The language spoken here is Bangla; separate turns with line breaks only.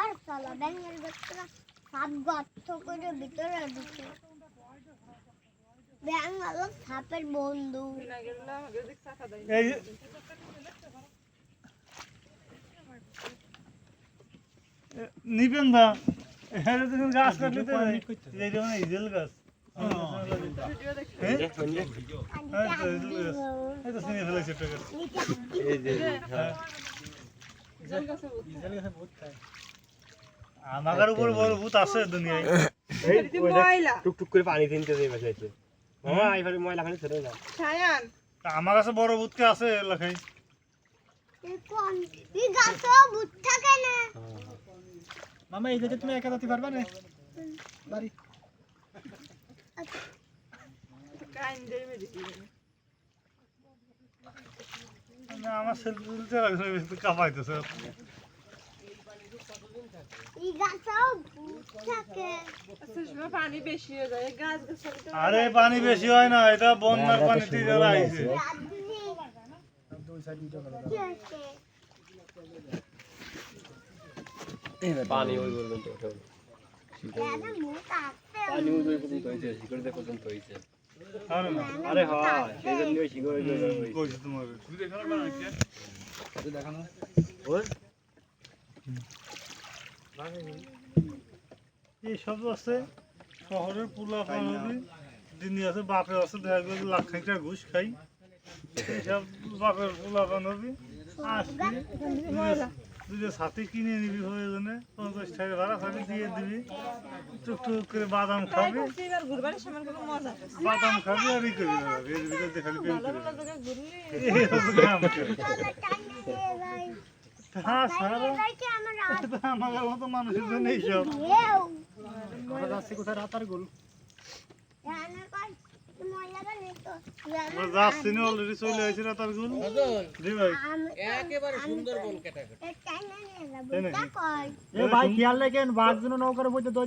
আর সালা ব্যাঙের বাচ্চারা সাপ গর্ত করে ভিতরে ঢুকে। ব্যাঙ হলো সাপের বন্ধু।
এই নিবেন না। এখানে দেখুন গাছ কাটলে তো এই যেমন ইজেল গাছ। হ্যাঁ? এই তো ইজেল গাছ। এই তো চিনি ফেলেছে একটা গাছ। হ্যাঁ। আমাদের উপর বড় ভূত আছে দুনিয়ায়।
টুকটুক করে পানি তিনতে দিয়ে বসেছে মামা এইবারে ময়লা খালি ছেড়ে
সায়ান।
আমার কাছে বড় ভূত কে আছে
না।
মামা এই যে তুমি একা যেতে পারবে না? বাড়ি।
কাইন্দের মেডিসিন
না, আমার সেলফি তুলতে লাগছে কামাইতেছে
এই গাছও ভূত থাকে।
আচ্ছা
আরে পানি বেশি হয় না এটা বন্যার পানিতে যারা আইছে।
পানি ওই পর্যন্ত পানি ওই পর্যন্ত হয়েছে শিকড়তে পর্যন্ত হয়েছে।
আরে না।
আরে হ্যাঁ
কইছি তোমার?
ওই?
এই সব আছে শহরের পোলা পানবি দিনই আছে বাপে আছে দেখা গেল লাখ খাই টাকা ঘুষ খাই। এইসব বাপের পোলা পানবি আসবি। দুটো সাথে কিনে নিবি প্রয়োজনে পঞ্চাশ টাকা ভাড়া খাবি দিয়ে দিবি। টুকটুক করে বাদাম খাবি। বাদাম খাবি আর ই করবি এর ভিতরে খালি প্রেম করবি। হ্যাঁ সারা
আমার
আমাদের মতো মানুষের জন্য এইসব
কোথায়? রাতার গোল
মজা করে তো
আমরা যাচ্ছি না অলরেডি চলে আসছি রাতার জি ভাই।
একেবারে সুন্দর বল কেটে
তাই
ভাই খেয়াল রাখেন বাঘ জন্য নৌকার মধ্যে দৌড়